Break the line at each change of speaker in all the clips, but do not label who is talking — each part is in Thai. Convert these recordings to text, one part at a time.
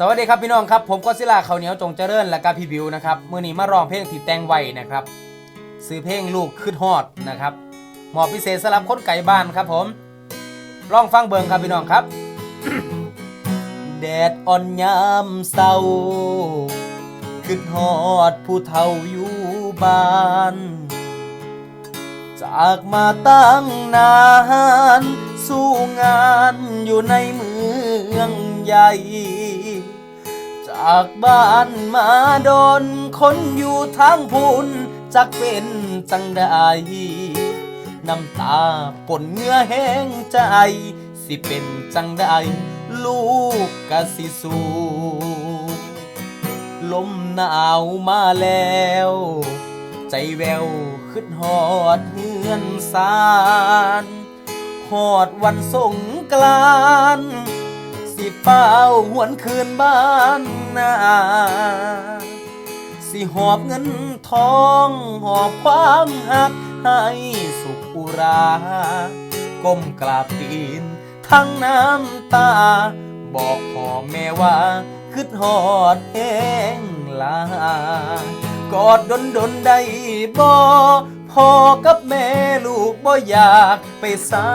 สวัสดีครับพี่น้องครับผมก็ศิลาเขาเหนียวจงเจริญและกับพี่บิวนะครับมื่อนี้มาร้องเพลงที่แต่งไว้นะครับซื้อเพลงลูกขึ้นฮอดนะครับหมอพิเศษสำหรับคนไก่บ้านครับผมลองฟังเบิงครับพี่น้องครับ แดดอ่อนยามเศร้าขึ้นฮอดผู้เฒ่าอยู่บ้านจากมาตั้งนานสู้งานอยู่ในเมืองใหญ่ จากบ้านมาดน คนอยู่ทางพุนจักเป็นจังใดน้ำตาปนเหงื่อแห้งใจ สิเป็นจังใดลูกกะสิสูลมหนาวมาแล้ว ใจแววขึ้นหอดเฮือนสารหอดวันสงกรานต์สิเฝ้าหวนคืนบ้าน นาสิหอบเงินทองหอบความหักให้สุขอุรา ก้มกราบตีน ทั้งน้ำตา บอกพ่อแม่ว่าคืดหอดแห้งลากอดดนดนได้บ่พ่อกับแม่ลูกบ่อยากไปสา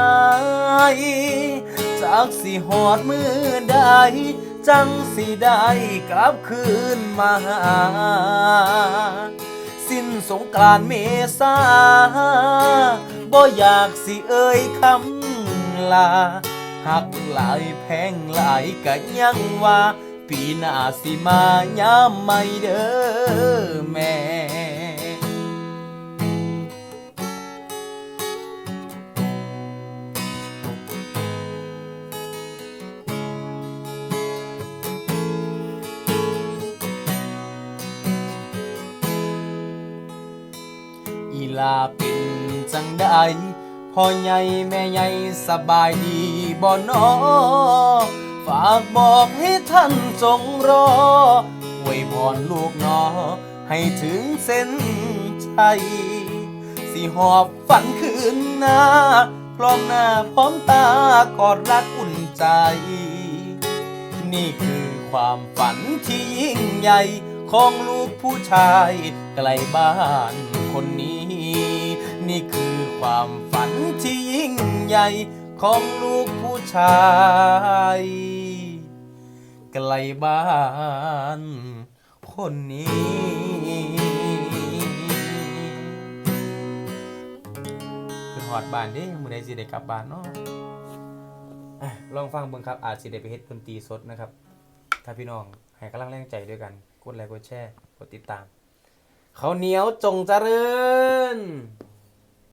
ย จากสิหอดมือใด จังสิได้กลับคืนมาหา สิ้นสงกรานเมษาบ่อยากสิเอ่ยคำลาหักหลายแพงหลายกะยังว่า ปีหน้าสิมาย้ำไม่เด้อแม่ อีลาเป็นจังได้พ่อใหญ่แม่ใหญ่สบายดีบ่นอฝากบอกให้ท่านจงรอไว้พรลูกนอ ให้ถึงเส้นชัยสิหอบฝันคืนหน้าพร้อมหน้าพร้อมตากอดรักอุ่นใจ นี่คือความฝันที่ยิ่งใหญ่ของลูกผู้ชายไกลบ้านคนนี้ นี่คือความฝันที่ยิ่งใหญ่ของลูกผู้ชายไกลบ้านคนนี้คือหอดบ้านเด้มือใดสิได้กลับบ้านเนาะลองฟังเบิ่งครับ อาจสิได้ไปเฮ็ดดนตรีสดนะครับ ถ้าพี่น้องให้กำลังแรงใจด้วยกันกดไลค์กดแชร์กดติดตามเขาเหนียวจงเจริญ